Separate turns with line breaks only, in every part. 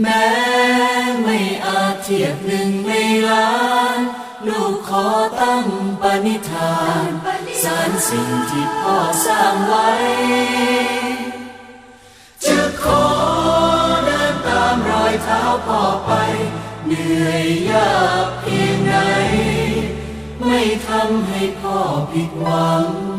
แม้ไม่อาจเทียบหนึ่งในล้าน ลูกขอตั้งปณิธาน สารสิ่งที่พ่อสร้างไว้ จะขอเดินตามรอยเท้าพ่อไป เหนื่อยยากเพียงไหน ไม่ทำให้พ่อผิดหวัง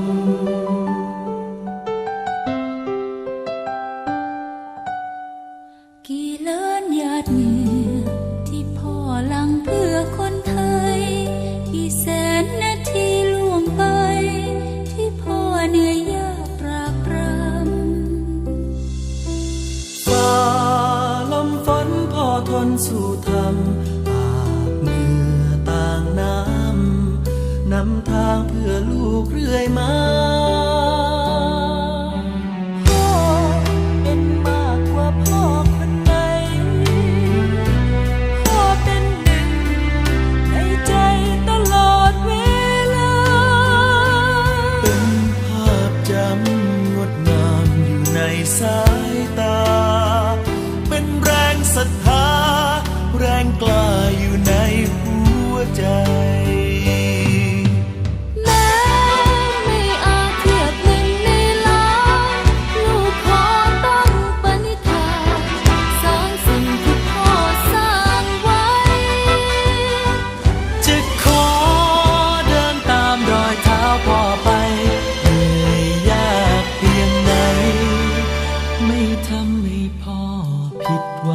สาย
ตา เป็
น
แรงศรัทธา แรงกล้าอยู่ในหัวใจ ผิดหวัง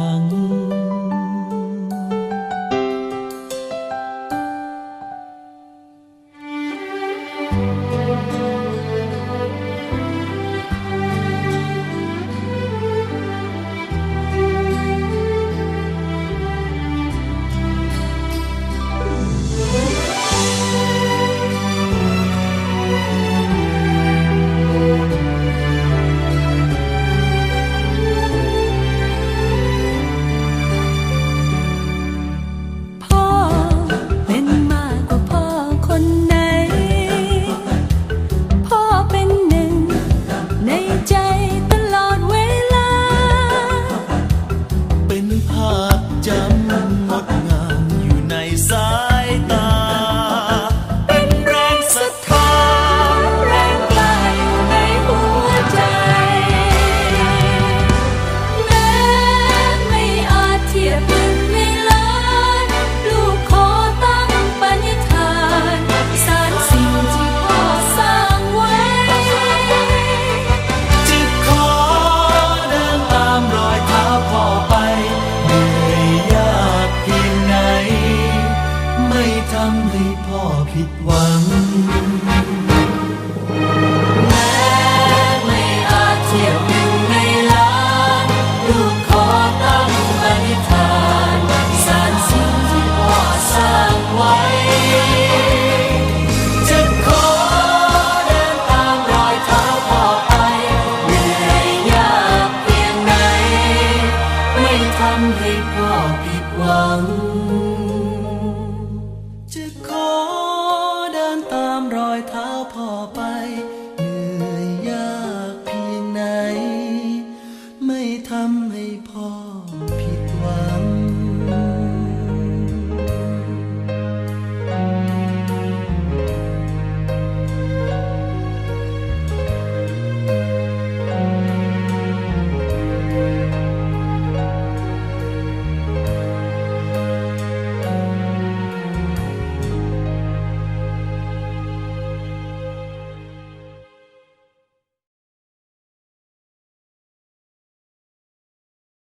ผิดหวัง แม้
ไม่อาจเทียบหนึ่งในล้านลูกขอตั้งปณิธานสารสิ่งที่พ่อสร้างไว้
จะขอเดินตามรอยเท้าพ่อไป เหนื่อยยากเพียงไหน ไม่ทำให้พ่อผิดหวัง ทำให้พ่อ